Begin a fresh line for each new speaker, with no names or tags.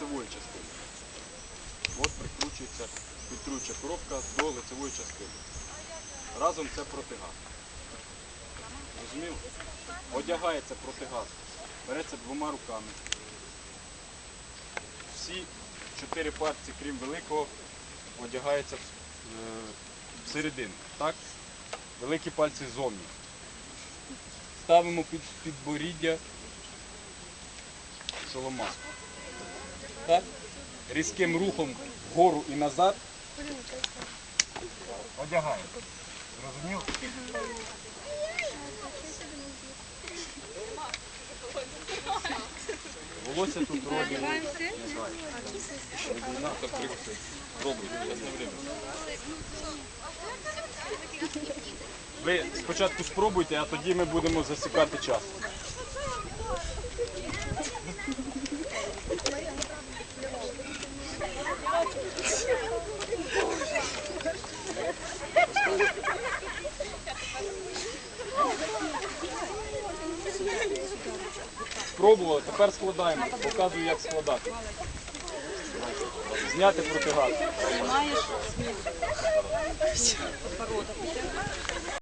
лицевої частини. От прикручується фільтруюча коробка до лицевої частини. Разом це протигаз. Розуміло? Одягається протигаз. Береться двома руками. Всі чотири пальці, крім великого, одягаються е, всередину. Так? Великі пальці ззовні. Ставимо під підборіддя шолома. Так? Різким рухом вгору і назад. Одягаємо. Зрозуміло? Волосся тут время. Ви спочатку спробуйте, а тоді ми будемо засікати час. Спробували, тепер складаємо. Показую, як складати. Зняти протигаз.
Подбородок.